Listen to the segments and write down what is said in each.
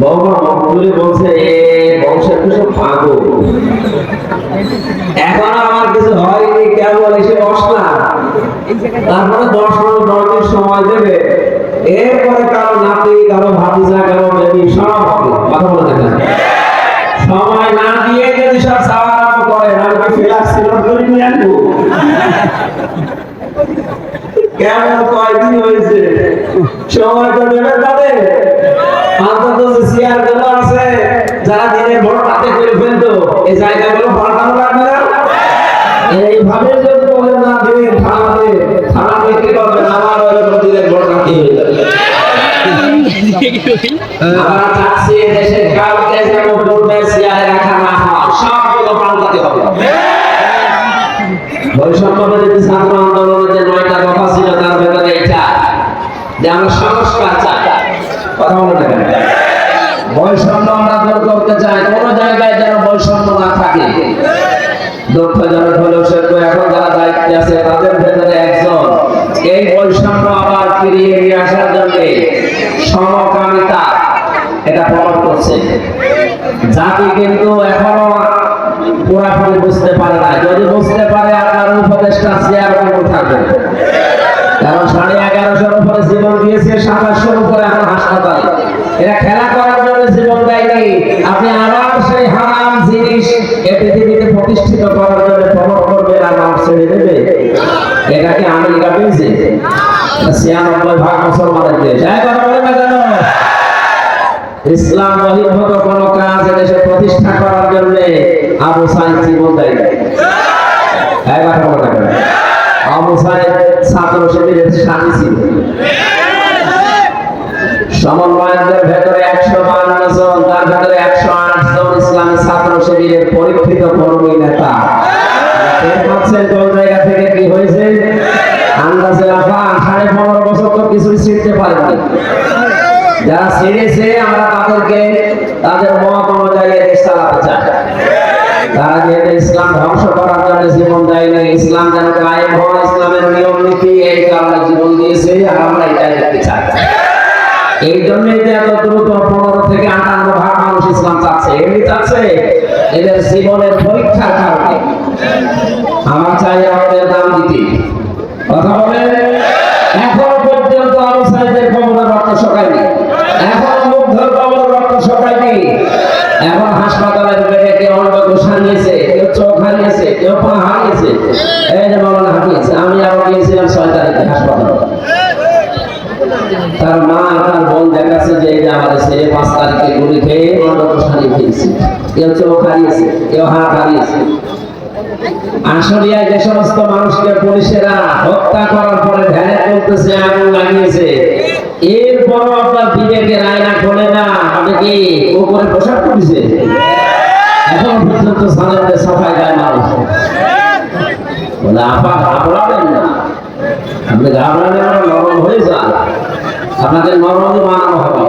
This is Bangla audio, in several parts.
বৌমা মকবুলি বলছে, এ, বংশের সব পাগল এখন আমার কিছু হয়নি, কেবল এসে বসলাম। তারপরে দশ মিনিট, দশ সময় দেবে। এরপরে কারও নাতি, কারও ভাতিজা, কারও বেবি, সব হবে। কথা বলে দেখেন সময় না দিয়ে যদি সব আরম্ভ করে, আমি কি ফেলাস ছিল করে নিয়ে আনব কেমন কয়দিন হয়েছে? সময় তো দেবে তাদের। যারা দিনের বড় রাতে করে ফেলতো এই জায়গাগুলো পাল্টানো লাগবে না? এইভাবে যদি বলে না দিন থানাতে থানাতে কি করবে? আমার ওই দিনের বড় রাতে হয়ে যাবে। আমরা চাচ্ছি দেশে কাউকে যেন পূর্বে চেয়ারে রাখা না হয় সবগুলো পাল্টাতে হবে বৈষম্য বিরোধী ছাত্র আন্দোলনের যে নয়টা দফা ছিল তার ভেতরে এটা যে আমরা সংস্কার চাই কথা বলে দেখেন বৈষম্য আমরা দূর করতে চাই কোন জায়গায় যেন বৈষম্য না থাকে। দুঃখজনক হলেও তো এখন যারা দায়িত্বে আছে, তাদের ভেতরে একজন। এই বৈষম্য আবার ফিরিয়ে নিয়ে আসার জন্য সমকামিতা এটা প্রমাণ করছে। জাতি কিন্তু এখনও পুরাপুরি বুঝতে পারে না। যদি বুঝতে পারে, আপনার উপদেশটা শেয়ার করতে থাকবে। কারণ সাড়ে এগারোশোর উপরে জীবন দিয়েছে, সাতাশশোর উপরে এখন হাসপাতালে। এরা খেলা করার জন্য জীবন করার জন্য প্রমোট করবে আর নাম ছেড়ে দেবে। এটাকে আমেরিকা পেয়েছে ছিয়ানব্বই ভাগ মুসলমানের দেশ। হ্যাঁ কথা বলে না কেন? ইসলাম বহির্ভূত কোন কাজ এদেশে প্রতিষ্ঠা করার জন্য আবু সাইদ জীবন দেয় নাই। কথা বলে না? আবু সাইদ ছাত্র শিবিরের স্বামী ছিল। সমন্বয়কদের ভেতরে একশো বান্ন জন তার ভেতরে একশো আট জন ইসলামী ছাত্র শিবিরের পরীক্ষিত কর্মী নেতা টের পাচ্ছেন কোন জায়গা থেকে কি হয়েছে আন্দাজে রাখা সাড়ে পনেরো বছর তো কিছুই যারা ছেড়েছে আমরা তাদেরকে তাদের মত অনুযায়ী দেশ চালাতে চাই। তারা যেহেতু ইসলাম ধ্বংস করার জন্য জীবন দেয়নি ইসলাম যেন কায়েম হয়, ইসলামের নিয়ম নীতি এই কারণে জীবন দিয়েছে, আর আমরা এটাই দেখতে চাই। এই জন্যই তো এত দ্রুত পনেরো থেকে আটান্ন ভাগ মানুষ ইসলাম চাচ্ছে। এমনি চাচ্ছে, এদের জীবনের পরীক্ষার কারণে। আমার চাই আমাদের দাম দিতে কথা বলেন? এখন পর্যন্ত আবু সাইদের কবরের রক্ত শোকায়নি এখন মুগ্ধর কবরের রক্ত শোকায়নি এখন হাসপাতালের বেডে কেউ অন্য হারিয়েছে কেউ চোখ হারিয়েছে কেউ পা হারিয়েছে এই যে মামলা হারিয়েছে আমি আবার গিয়েছিলাম ছয় তারিখে হাসপাতালে তার মা আর তার বোন দেখাচ্ছে যে এই যে সমস্ত মানুষকে পুলিশেরা হত্যা করার পরে ধ্যানে তুলতেছে, আগুন লাগিয়েছে। এরপরও আপনার বিবেকে রায়না খোলে না আপনি কি উপরে পোশাক করেছে আপনি ঘাবড়ালে নরম হয়ে যান আপনাকে নরম বানানো হবে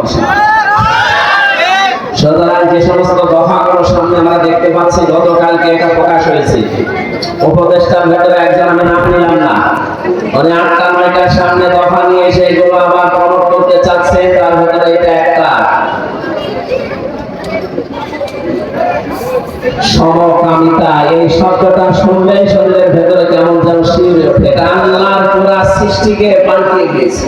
সুতরাং যে সমস্ত দফাগুলো সামনে আমরা দেখতে পাচ্ছি, গতকালকে এটা প্রকাশ হয়েছে। উপদেষ্টার ভেতরে একজন আমি না। আটটা নয়টার সামনে দফা নিয়ে এসে এগুলো আবার প্রমোট করতে চাচ্ছে, তার ভেতরে এটা একটা। সমকামিতা, এই শব্দটা শুনলে শরীরের ভেতরে কেমন যেন শিউরে ওঠে। এটা আল্লাহর পুরা সৃষ্টিকে পাল্টিয়ে দিয়েছে।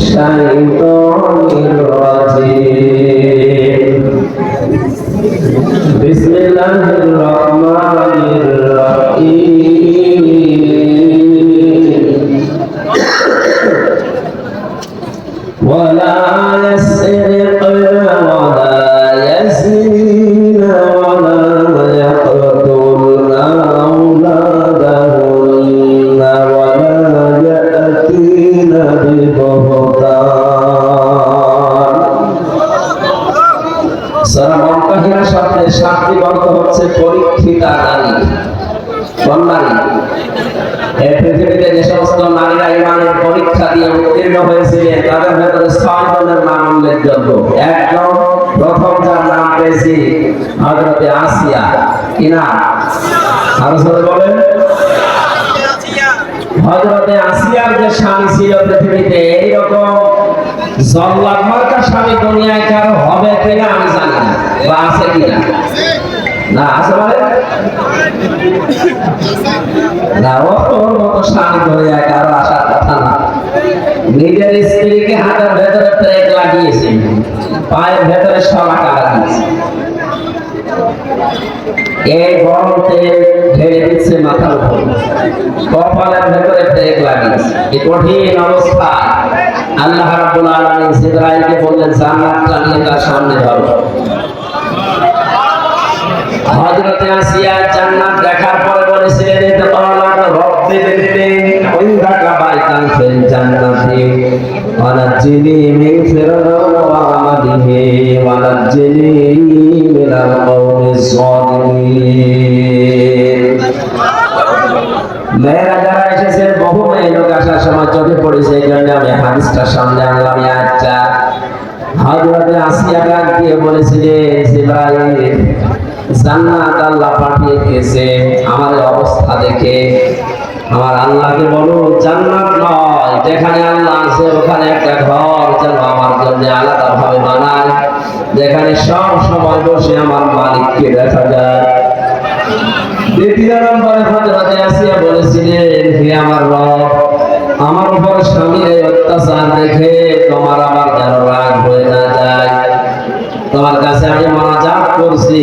শাইতানির পরীক্ষা দিয়ে উত্তীর্ণ হয়েছিলেন তাদের ভেতরে ছয় নাম উল্লেখযোগ্য একজন প্রথম যার নাম পেয়েছি হজরতে আসিয়া কি না আরও সবাই বলেন হজরতে আসিয়ার যে স্বামী ছিল পৃথিবীতে, এইরকম জল্লাদ মার্কা স্বামী দুনিয়ায় কারও হবে কিনা আমি জানি না, বা আছে কিনা। মানে? না নিজের স্ত্রীকে হাতের ভেতরে ট্রেক লাগিয়েছে, পায়ের ভেতরে সলাকা লাগিয়েছে। এই গরম ঢেলে দিচ্ছে মাথার উপর। কপালের ভেতরে ট্রেক লাগিয়েছে। এই কঠিন অবস্থা। আল্লাহ রাব্বুল আলামিন জিবরাইলকে বললেন জান্নাতটা নিয়ে সামনে ধরো। হযরতে আসিয়া জান্নাত দেখার পরে বলেছিলেন আল্লাহ রব্বি দিনি ইনদাকা বাইতান ফিল জান্নাতি। ওয়া ফিরআউন ওয়া আমালিহি ওয়া মিনাল কওমিজ জালিমিন মেয়েরা যারা এসেছেন বহু মেয়ে সময় চোখে পড়েছে, এই জন্য আমি হাদিসটা সামনে আনলাম আয়াতটা হযরতে আসিয়া ডাক দিয়ে বলেছিলেন, জিবরাইল জান্নাত আল্লাহ পাঠিয়ে দিয়েছে। আমার অবস্থা দেখে আমার আল্লাহকে বলো জান্নাত নয়, যেখানে আল্লাহ আছে, ওখানে একটা ঘর যেন আমার জন্য আলাদা ভাবে বানায়। যেখানে সব সময় বসে আমার মালিককে দেখা যায়। দ্বিতীয় নম্বরে হযরতে আসিয়া বলেছিলেন, হে আমার রব, আমার উপর স্বামীর এই অত্যাচার দেখে তোমার আমার যেন রাগ হয়ে না যায়। তোমার কাছে আমি মানাজাত করছি।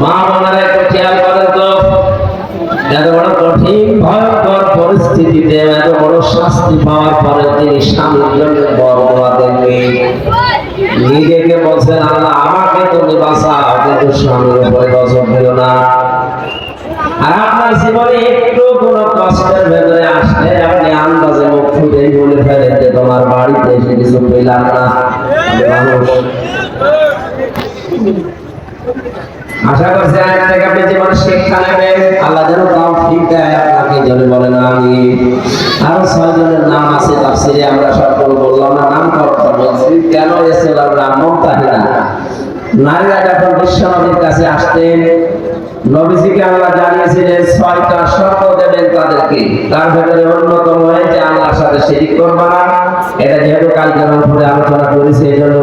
মা বোনেরা একটু খেয়াল করেন তো। এত বড় কঠিন, ভয়ঙ্কর পরিস্থিতিতে এত বড় শাস্তি পাওয়ার পরে তিনি স্বামীর জন্য বরদোয়া দেননি। নিজেকে বলছেন, আল্লাহ, আমাকে তুমি বাঁচাও। কিন্তু স্বামীর উপরে গজব দিও না। আর আপনার জীবনে একটু কোনো কষ্টের ভেতরে আসলে আপনি আন্দাজে মুখ ফুটেই বলে ফেলেন যে তোমার বাড়িতে এসে কিছু পেলাম না। মানুষ। আশা করছি আজ থেকে আপনি জীবনে শিক্ষা নেবেন। আল্লাহ যেন তাও ঠিক দেয় আপনাকে, যেন বলেন আমি আরও ছয় জনের নাম আছে তাফসিরে, আমরা সকল বললাম না, নাম করতে বলছি। কেন এসে নাম মমতাহিনা নারীরা যখন বিশ্ব নবীর কাছে আসতেন, নবীজিকে আল্লাহ জানিয়েছিলেন, ছয়টা শর্ত দেবেন তাদেরকে। তার ভেতরে অন্যতম হয়েছে আল্লাহর সাথে শিরিক করবা এটা যেহেতু কালকে আলোচনা করেছি, এই জন্য